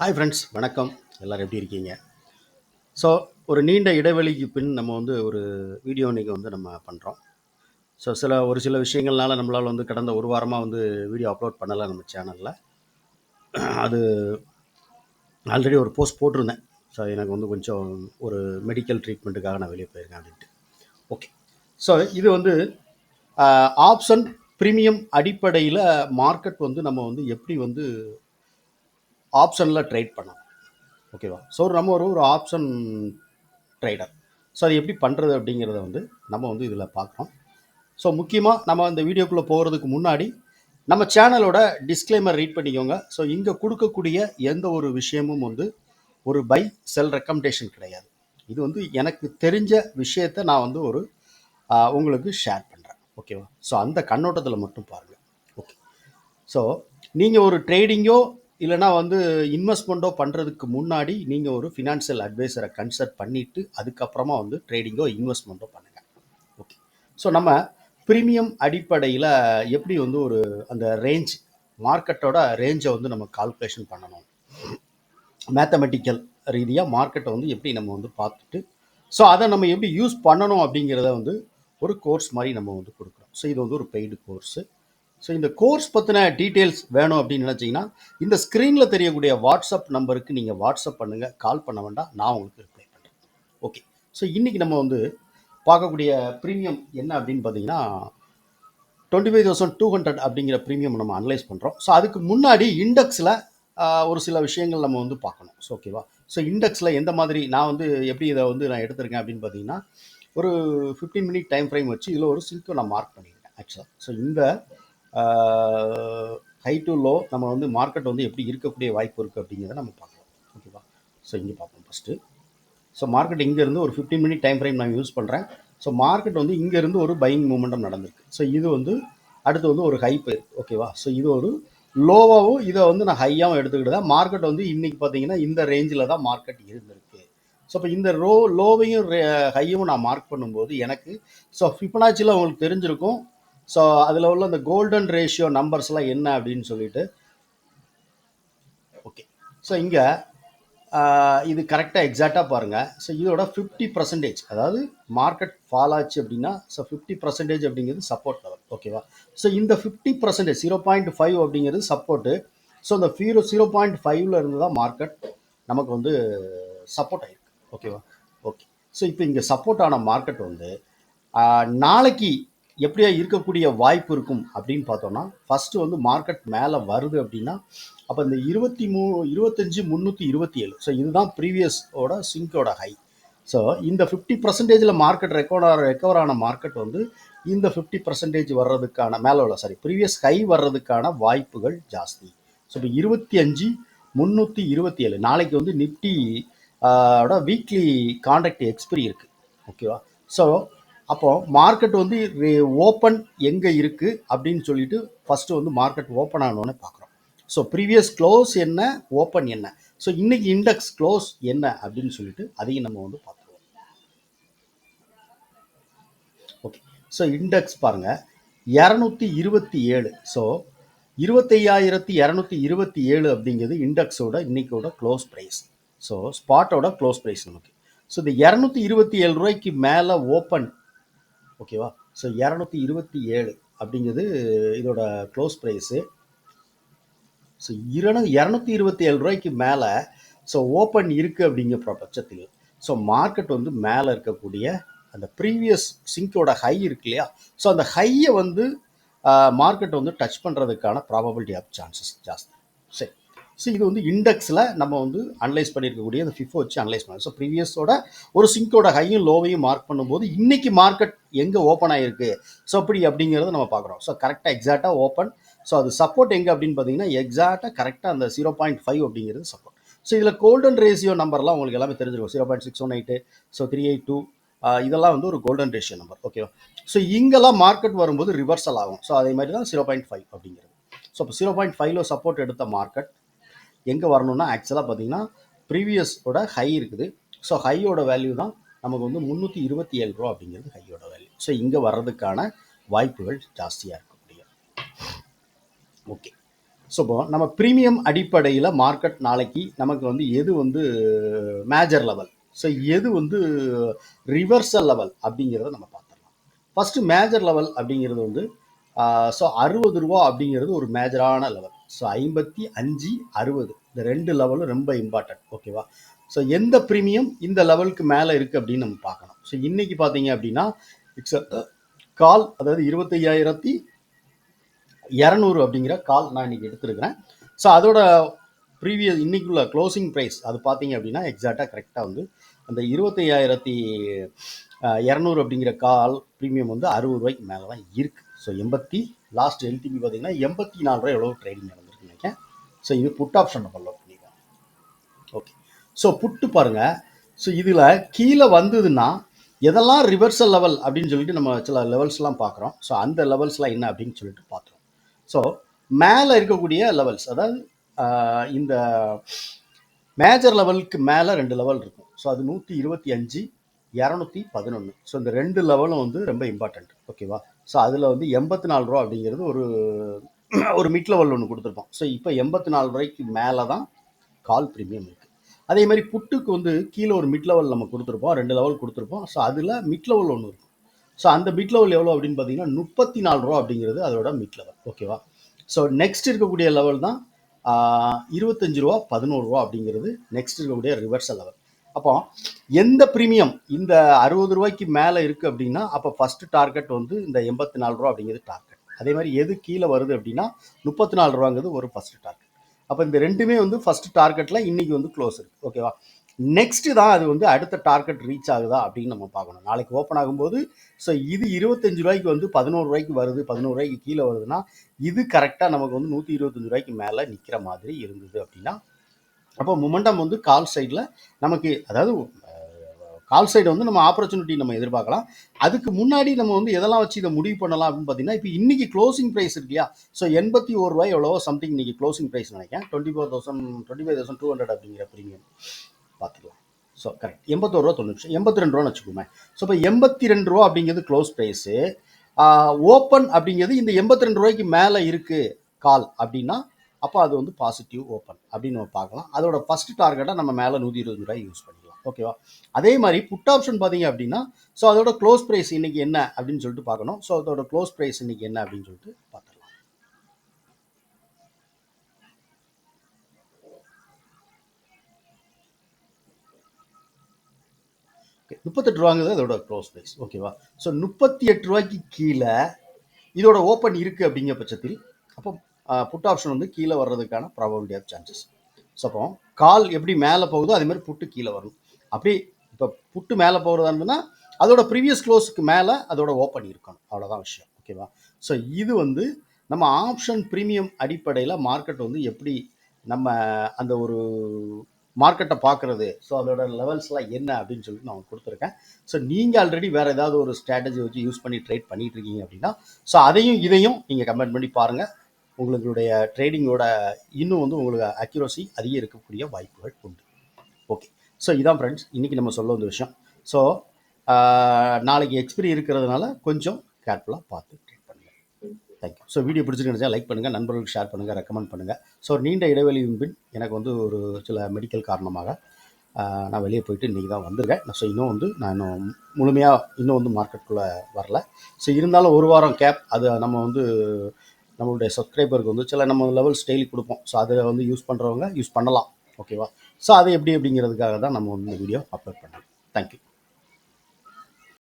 Hi friends வணக்கம். எல்லோரும் எப்படி இருக்கீங்க? ஸோ ஒரு நீண்ட இடைவெளிக்கு பின் நம்ம வந்து ஒரு வீடியோ இன்றைக்கி வந்து நம்ம பண்ணுறோம் ஸோ சில ஒரு சில விஷயங்கள்னால நம்மளால் வந்து கடந்த ஒரு வாரமாக வந்து வீடியோ அப்லோட் பண்ணலை நம்ம சேனலில் அது ஆல்ரெடி ஒரு போஸ்ட் போட்டிருந்தேன். ஸோ எனக்கு வந்து கொஞ்சம் ஒரு மெடிக்கல் ட்ரீட்மெண்ட்டுக்காக நான் வெளியே போயிருக்கேன் அப்படின்ட்டு. ஓகே ஸோ இது வந்து ஆப்ஷன் ப்ரீமியம் அடிப்படையில் மார்க்கெட் வந்து நம்ம வந்து எப்படி வந்து ஆப்ஷனில் ட்ரேட் பண்ணலாம். ஓகேவா? ஸோ நம்ம ஒரு ஒரு ஆப்ஷன் ட்ரேடர். ஸோ அது எப்படி பண்ணுறது அப்படிங்கிறத வந்து நம்ம வந்து இதில் பார்க்குறோம். ஸோ முக்கியமாக நம்ம இந்த வீடியோக்குள்ளே போகிறதுக்கு முன்னாடி நம்ம சேனலோட டிஸ்க்ளைமர் ரீட் பண்ணிக்கோங்க. ஸோ இங்கே கொடுக்கக்கூடிய எந்த ஒரு விஷயமும் வந்து ஒரு பை செல் ரெக்கமெண்டேஷன் கிடையாது. இது வந்து எனக்கு தெரிஞ்ச விஷயத்தை நான் வந்து ஒரு உங்களுக்கு ஷேர் பண்ணுறேன் ஓகேவா? ஸோ அந்த கண்ணோட்டத்தில் மட்டும் பாருங்கள் ஓகே ஸோ நீங்கள் ஒரு ட்ரேடிங்கோ இல்லைனா வந்து இன்வெஸ்ட்மெண்ட்டோ பண்ணுறதுக்கு முன்னாடி நீங்கள் ஒரு ஃபினான்ஷியல் அட்வைசரை கன்சல்ட் பண்ணிவிட்டு அதுக்கப்புறமா வந்து ட்ரேடிங்கோ இன்வெஸ்ட்மெண்ட்டோ பண்ணுங்கள் ஓகே ஸோ நம்ம ப்ரீமியம் அடிப்படையில் எப்படி வந்து ஒரு அந்த ரேஞ்ச் மார்க்கெட்டோட ரேஞ்சை வந்து நம்ம கால்குலேஷன் பண்ணணும். மேத்தமெட்டிக்கல் ரீதியாக மார்க்கெட்டை வந்து எப்படி நம்ம வந்து பார்த்துட்டு ஸோ அதை நம்ம எப்படி யூஸ் பண்ணணும் அப்படிங்கிறத வந்து ஒரு கோர்ஸ் மாதிரி நம்ம வந்து கொடுக்குறோம். ஸோ இது வந்து ஒரு பெய்டு கோர்ஸு ஸோ இந்த கோர்ஸ் பற்றின டீட்டெயில்ஸ் வேணும் அப்படின்னு நினச்சிங்கன்னா இந்த ஸ்க்ரீனில் தெரியக்கூடிய வாட்ஸ்அப் நம்பருக்கு நீங்கள் வாட்ஸ்அப் பண்ணுங்கள் கால் பண்ண வேண்டாம் நான் உங்களுக்கு ரிப்ளை பண்ணுறேன் ஓகே ஸோ இன்றைக்கி நம்ம வந்து பார்க்கக்கூடிய ப்ரீமியம் என்ன அப்படின்னு பார்த்தீங்கன்னா twenty five thousand two hundred அப்படிங்கிற ப்ரீமியம் நம்ம அனலைஸ் பண்ணுறோம் ஸோ அதுக்கு முன்னாடி இண்டெக்ஸில் ஒரு சில விஷயங்கள் நம்ம வந்து பார்க்கணும். ஸோ ஓகேவா ஸோ இண்டெக்ஸில் எந்த மாதிரி நான் வந்து எப்படி இதை வந்து நான் எடுத்திருக்கேன் அப்படின்னு பார்த்தீங்கன்னா ஒரு ஃபிஃப்டீன் மினிட் டைம் ஃப்ரேம் வச்சு இதில் ஒரு சில்க்கை நான் மார்க் பண்ணியிருக்கேன் ஆக்சுவலாக ஸோ இந்த ஹை டு லோ நம்ம வந்து மார்க்கெட் வந்து எப்படி இருக்கக்கூடிய வாய்ப்பு இருக்குது அப்படிங்கிறத நம்ம பார்க்கலாம். ஓகேவா ஸோ இங்கே பார்ப்போம் ஃபஸ்ட்டு ஸோ மார்க்கெட் இங்கேருந்து ஒரு ஃபிஃப்டீன் மினிட் டைம் ஃப்ரேம் நான் யூஸ் பண்ணுறேன் ஸோ மார்க்கெட் வந்து இங்கேருந்து ஒரு பையிங் மூமெண்டம் நடந்திருக்கு. ஸோ இது வந்து அடுத்து வந்து ஒரு ஹைப் ஓகேவா ஸோ இது ஒரு லோவாகவும் இதை வந்து நான் ஹையாகவும் எடுத்துக்கிட்டு தான் மார்க்கெட் வந்து இன்றைக்கி பார்த்தீங்கன்னா இந்த ரேஞ்சில் தான் மார்க்கெட் இருந்திருக்கு. ஸோ இப்போ இந்த ரோ லோவையும் ஹையும் நான் மார்க் பண்ணும்போது எனக்கு ஸோ ஃபிபனாச்சியில் உங்களுக்கு தெரிஞ்சிருக்கும். ஸோ அதில் உள்ள அந்த கோல்டன் ரேஷியோ நம்பர்ஸ்லாம் என்ன அப்படின்னு சொல்லிட்டு ஓகே ஸோ இங்கே இது கரெக்டாக எக்ஸாக்டாக பாருங்கள் ஸோ இதோட ஃபிஃப்டி பர்சன்டேஜ் அதாவது மார்க்கெட் ஃபால் ஆச்சு அப்படின்னா ஸோ ஃபிஃப்டி பர்சன்டேஜ் அப்படிங்கிறது சப்போர்ட் லெவல் ஓகேவா ஸோ இந்த fifty percentage zero point five அப்படிங்கிறது சப்போர்ட்டு ஸோ அந்த ஃபீரோ ஜீரோ பாயிண்ட் ஃபைவ்ல இருந்து தான் மார்க்கெட் நமக்கு வந்து சப்போர்ட் ஆகிருக்கு ஓகேவா ஓகே ஸோ இப்போ இங்கே சப்போர்ட் ஆன மார்க்கெட் வந்து நாளைக்கு எப்படியா இருக்கக்கூடிய வாய்ப்பு இருக்கும் அப்படின்னு பார்த்தோம்னா ஃபஸ்ட்டு வந்து மார்க்கெட் மேலே வருது அப்படின்னா அப்போ இந்த இருபத்தி மூ இருபத்தஞ்சி முந்நூற்றி இருபத்தி ஏழு ஸோ இதுதான் ப்ரீவியஸோட சிங்கோட ஹை ஸோ இந்த ஃபிஃப்டி பர்சன்டேஜில் மார்க்கெட் ரெக்கவர் ரெக்கவர் ஆன மார்க்கெட் வந்து இந்த ஃபிஃப்டி பர்சன்டேஜ் வர்றதுக்கான மேலே உள்ள சாரி ப்ரீவியஸ் ஹை வர்றதுக்கான வாய்ப்புகள் ஜாஸ்தி. ஸோ இப்போ இருபத்தி அஞ்சு முந்நூற்றி இருபத்தி ஏழு நாளைக்கு வந்து நிஃப்டி ஓட வீக்லி கான்ட்ராக்ட் எக்ஸ்பிரி இருக்குது ஓகேவா ஸோ அப்போ மார்க்கெட் வந்து ஓப்பன் எங்கே இருக்குது அப்படின்னு சொல்லிட்டு ஃபஸ்ட்டு வந்து மார்க்கெட் ஓப்பன் ஆனோன்னு பார்க்குறோம். ஸோ ப்ரீவியஸ் க்ளோஸ் என்ன ஓப்பன் என்ன? ஸோ இன்றைக்கி இண்டெக்ஸ் க்ளோஸ் என்ன அப்படின்னு சொல்லிட்டு அதையும் நம்ம வந்து பார்த்துருவோம். ஓகே ஸோ இண்டெக்ஸ் பாருங்கள் இரநூத்தி இருபத்தி ஏழு. ஸோ இருபத்தையாயிரத்தி இரநூத்தி இருபத்தி ஏழு அப்படிங்கிறது இண்டெக்ஸோட இன்றைக்கோட க்ளோஸ் ப்ரைஸ் ஸோ ஸ்பாட்டோட க்ளோஸ் ப்ரைஸ் நமக்கு. ஸோ இந்த இரநூத்தி இருபத்தி ஏழு ரூபாய்க்கு மேலே ஓப்பன் ஓகேவா ஸோ இரநூத்தி இருபத்தி ஏழு அப்படிங்கிறது இதோட க்ளோஸ் ப்ரைஸு ஸோ இரணு இரநூத்தி இருபத்தி ஏழு ரூபாய்க்கு மேலே ஸோ ஓப்பன் இருக்குது அப்படிங்கிற பட்சத்தில் ஸோ மார்க்கெட் வந்து மேலே இருக்கக்கூடிய அந்த ப்ரீவியஸ் சிங்கோட ஹை இருக்கு இல்லையா? ஸோ அந்த ஹையை வந்து மார்க்கெட் வந்து டச் பண்ணுறதுக்கான ப்ராபபிலிட்டி ஆஃப் சான்சஸ் ஜாஸ்தி. சரி. ஸோ இது வந்து இண்டெக்ஸில் நம்ம வந்து அனலைஸ் பண்ணியிருக்கக்கூடிய அந்த ஃபிஃபோ வச்சு அனலைஸ் பண்ணலாம். ஸோ ப்ரீவியஸோட ஒரு சிங்கோட ஹையும் லோவையும் மார்க் பண்ணும்போது இன்றைக்கி மார்க்கெட் எங்கே ஓப்பன் ஆகிருக்கு ஸோ அப்படி அப்படிங்கிறத நம்ம பார்க்குறோம். ஸோ கரெக்டாக எக்ஸாக்டாக ஓப்பன் ஸோ அது சப்போர்ட் எங்கே அப்படின்னு பார்த்தீங்கன்னா எக்ஸாக்டாக கரெக்டாக அந்த ஜீரோ பாயிண்ட் ஃபைவ் அப்படிங்கிறது சப்போர்ட் ஸோ இதில் கோல்டன் ரேஷியோ நம்பர்லாம் உங்களுக்கு எல்லாமே தெரிஞ்சிருக்கும். Zero point six one eight so three eight two இதெல்லாம் வந்து ஒரு கோல்டன் ரேஷியோ நம்பர் ஓகேவா ஸோ இங்கெல்லாம் மார்க்கெட் வரும்போது ரிவர்சல் ஆகும். ஸோ அதே மாதிரி தான் ஜீரோ பாயிண்ட் ஃபைவ் அப்படிங்கிறது ஸோ இப்போ ஜீரோ பாயிண்ட் ஃபைவ்ல சப்போர்ட் எடுத்த மார்க்கெட் எங்கே வரணும்னா ஆக்சுவலாக பார்த்தீங்கன்னா ப்ரீவியஸோட ஹை இருக்குது. ஸோ ஹையோட வேல்யூ தான் நமக்கு வந்து முந்நூற்றி இருபத்தி ஏழு ரூபா அப்படிங்கிறது ஹையோட வேல்யூ ஸோ இங்கே வர்றதுக்கான வாய்ப்புகள் ஜாஸ்தியாக இருக்கக்கூடிய ஓகே ஸோ இப்போ நம்ம ப்ரீமியம் அடிப்படையில் மார்க்கெட் நாளைக்கு நமக்கு வந்து எது வந்து மேஜர் லெவல் ஸோ எது வந்து ரிவர்சல் லெவல் அப்படிங்கிறத நம்ம பார்த்துடலாம். ஃபஸ்ட்டு மேஜர் லெவல் அப்படிங்கிறது வந்து ஸோ அறுபது ரூபா அப்படிங்கிறது ஒரு மேஜரான லெவல் ஸோ ஐம்பத்தி அஞ்சு அறுபது. இந்த ரெண்டு லெவலும் ரொம்ப இம்பார்ட்டன்ட் ஓகேவா ஸோ எந்த ப்ரீமியம் இந்த லெவலுக்கு மேலே இருக்குது அப்படின்னு நம்ம பார்க்கணும். ஸோ இன்னைக்கு பார்த்தீங்க அப்படின்னா இட்ஸ் கால் uh, அதாவது இருபத்தையாயிரத்தி இரநூறு அப்படிங்கிற கால் நான் இன்னைக்கு எடுத்திருக்கிறேன். ஸோ அதோட ப்ரீவியஸ் இன்னைக்குள்ள க்ளோசிங் ப்ரைஸ் அது பார்த்தீங்க அப்படின்னா எக்ஸாக்டாக கரெக்டாக வந்து அந்த இருபத்தையாயிரத்தி uh, இரநூறு அப்படிங்கிற கால் ப்ரீமியம் வந்து அறுபது ரூபாய்க்கு மேலே தான் இருக்குது ஸோ எண்பத்தி லாஸ்ட் எல்டிபி பார்த்தீங்கன்னா எண்பத்தி நாலு ரூபாய் எவ்வளோ ட்ரேடிங் நடந்திருக்கு நினைக்கிறேன். ஸோ இது புட் ஆப்ஷன் ஃபாலோ பண்ணிக்கலாம். ஓகே ஸோ புட்டு பாருங்கள் ஸோ இதில் கீழே வந்ததுன்னா எதெல்லாம் ரிவர்சல் லெவல் அப்படின்னு சொல்லிட்டு நம்ம சில லெவல்ஸ்லாம் பார்க்குறோம். ஸோ அந்த லெவல்ஸ்லாம் என்ன அப்படின்னு சொல்லிட்டு பார்க்குறோம் ஸோ மேலே இருக்கக்கூடிய லெவல்ஸ் அதாவது இந்த மேஜர் லெவலுக்கு மேலே ரெண்டு லெவல் இருக்கும். ஸோ அது நூற்றி இருபத்தி அஞ்சு இரநூத்தி பதினொன்று ஸோ இந்த ரெண்டு லெவலும் வந்து ரொம்ப இம்பார்ட்டண்ட் ஓகேவா ஸோ அதில் வந்து எண்பத்தி நாலு ரூபா அப்படிங்கிறது ஒரு ஒரு மிட் லெவல் ஒன்று கொடுத்துருப்போம். ஸோ இப்போ எண்பத்தி நாலு ரூபாய்க்கு மேலே தான் கால் ப்ரீமியம் இருக்குது அதே மாதிரி புட்டுக்கு வந்து கீழே ஒரு மிட் லெவல் நம்ம கொடுத்துருப்போம். ரெண்டு லெவல் கொடுத்துருப்போம். ஸோ அதில் மிட் லெவல் ஒன்று இருக்கும். ஸோ அந்த மிட் லெவல் எவ்வளோ அப்படின்னு பார்த்தீங்கன்னா முப்பத்தி நாலு ரூபா அப்படிங்கிறது அதோட மிட் லெவல் ஓகேவா ஸோ நெக்ஸ்ட் இருக்கக்கூடிய லெவல் தான் இருபத்தஞ்சி இருபத்தஞ்சு ரூபா பதினோரு ரூபா அப்படிங்கிறது நெக்ஸ்ட் இருக்கக்கூடிய ரிவர்சல் லெவல் அப்போ எந்த ப்ரீமியம் இந்த அறுபது ரூபாய்க்கு மேலே இருக்குது அப்படின்னா அப்போ ஃபஸ்ட்டு டார்கெட் வந்து இந்த எண்பத்தி நாலு ரூபா அப்படிங்கிறது டார்கெட் அதே மாதிரி எது கீழே வருது அப்படின்னா முப்பத்தி நாலு ரூபாங்கிறது ஒரு ஃபஸ்ட்டு டார்கெட் அப்போ இந்த ரெண்டுமே வந்து ஃபஸ்ட்டு டார்கெட்டில் இன்னைக்கு வந்து க்ளோஸ் இருக்குது ஓகேவா நெக்ஸ்ட்டு தான் அது வந்து அடுத்த டார்கெட் ரீச் ஆகுதா அப்படின்னு நம்ம பார்க்கணும். நாளைக்கு ஓப்பன் ஆகும்போது ஸோ இது இருபத்தஞ்சு ரூபாய்க்கு வந்து பதினோரு ரூபாய்க்கு வருது பதினோரு ரூபாய்க்கு கீழே வருதுன்னா இது கரெக்டாக நமக்கு வந்து நூற்றி இருபத்தஞ்சு ரூபாய்க்கு மேலே நிற்கிற மாதிரி இருந்தது அப்படின்னா அப்போ மொமெண்டம் வந்து கால் சைடில் நமக்கு அதாவது கால் சைடு வந்து நம்ம ஆப்பர்ச்சுனிட்டி நம்ம எதிர்பார்க்கலாம். அதுக்கு முன்னாடி நம்ம வந்து எதெல்லாம் வச்சு இதை முடிவு பண்ணலாம் அப்படின்னு பார்த்தீங்கன்னா இப்போ இன்னைக்கு க்ளோசிங் ப்ரைஸ் இருக்கு இல்லையா? ஸோ எண்பத்தி ஒரு ரூபாய் எவ்வளவோ சம்திங் இன்னைக்கு க்ளோசிங் ப்ரைஸ் நினைக்கிறேன். Twenty four thousand twenty five thousand two hundred அப்படிங்கிற ப்ரீமியம் பார்த்துக்கலாம். ஸோ கரெக்ட் எண்பத்தோரு ரூபா தொண்ணூறு எண்பத்தி ரெண்டு ரூபான்னு வச்சுக்கோமே. ஸோ இப்போ எண்பத்தி ரெண்டு ரூபா அப்படிங்கிறது க்ளோஸ் ப்ரைஸு ஓப்பன் அப்படிங்கிறது இந்த எண்பத்தி ரெண்டு ரூபாய்க்கு மேலே இருக்குது கால் அப்படின்னா அப்போ அது வந்து பாசிட்டிவ் ஓப்பன் அப்படின்னு நம்ம பார்க்கலாம். அதோட ஃபஸ்ட் டார்கெட்டாக நம்ம மேலே நூற்றி இருபது ரூபாய் யூஸ் பண்ணிக்கலாம். ஓகேவா அதே மாதிரி புட் ஆப்ஷன் பார்த்தீங்க அப்படின்னா ஸோ அதோட க்ளோஸ் ப்ரைஸ் இன்னைக்கு என்ன அப்படின்னு சொல்லிட்டு பார்க்கணும். ஸோ அதோட க்ளோஸ் ப்ரைஸ் இன்னைக்கு என்ன அப்படின்னு சொல்லிட்டு பார்த்துடலாம். முப்பத்தெட்டு ரூபாங்கிறது அதோட க்ளோஸ் ப்ரைஸ் ஓகேவா ஸோ முப்பத்தி எட்டு ரூபாய்க்கு கீழே இதோட ஓப்பன் இருக்குது அப்படிங்கிற பட்சத்தில் அப்போ புட் ஆப்ஷன் வந்து கீழே வர்றதுக்கான ப்ராபபிலிட்டி ஆஃப் சான்சஸ் ஸோ அப்போ கால் எப்படி மேலே போகுதோ அதேமாதிரி புட்டு கீழே வரும் அப்படி இப்போ புட்டு மேலே போகிறதா இருந்ததுன்னா அதோட ப்ரீவியஸ் க்ளோஸுக்கு மேலே அதோட ஓப்பன் இருக்கணும். அவ்வளோதான் விஷயம். ஓகேவா ஸோ இது வந்து நம்ம ஆப்ஷன் ப்ரீமியம் அடிப்படையில் மார்க்கெட் வந்து எப்படி நம்ம அந்த ஒரு மார்க்கெட்டை பார்க்குறது ஸோ அதோட லெவல்ஸ்லாம் என்ன அப்படின்னு சொல்லிட்டு நான் கொடுத்துருக்கேன். ஸோ நீங்கள் ஆல்ரெடி வேறு ஏதாவது ஒரு ஸ்ட்ராட்டஜி வச்சு யூஸ் பண்ணி ட்ரேட் பண்ணிகிட்ருக்கீங்க இருக்கீங்க அப்படின்னா ஸோ அதையும் இதையும் நீங்கள் கமெண்ட் பண்ணி பாருங்கள் உங்களுடைய ட்ரேடிங்கோட இன்னும் வந்து உங்களுக்கு அக்யூரசி அதிகம் இருக்கக்கூடிய வாய்ப்புகள் உண்டு. ஓகே ஸோ இதான் ஃப்ரெண்ட்ஸ் இன்றைக்கி நம்ம சொல்ல வந்த விஷயம். ஸோ நாளைக்கு எக்ஸ்பிரி இருக்கிறதுனால கொஞ்சம் கேர்ஃபுல்லாக பார்த்து ட்ரீட் பண்ணுங்கள் தேங்க்யூ ஸோ வீடியோ பிடிச்சிருந்துச்சா லைக் பண்ணுங்கள் நண்பர்களுக்கு ஷேர் பண்ணுங்கள் ரெக்கமெண்ட் பண்ணுங்கள் ஸோ நீண்ட இடைவெளியின் பின் எனக்கு வந்து ஒரு சில மெடிக்கல் காரணமாக நான் வெளியே போயிட்டு இன்றைக்கி தான் வந்திருக்கேன். ஸோ இன்னும் வந்து நான் இன்னும் முழுமையாக இன்னும் வந்து மார்க்கெட்டுக்குள்ளே வரல. ஸோ இருந்தாலும் ஒரு வாரம் கேப் அது நம்ம வந்து நம்மளுடைய சப்ஸ்கிரைபருக்கு வந்து சில நம்ம லெவல்ஸ் டெய்லி கொடுப்போம். ஸோ அதை வந்து யூஸ் பண்ணுறவங்க யூஸ் பண்ணலாம். ஓகேவா ஸோ அது எப்படி அப்படிங்கிறதுக்காக தான் நம்ம வந்து இந்த வீடியோ அப்லோட் பண்ணுறோம் தேங்க்யூ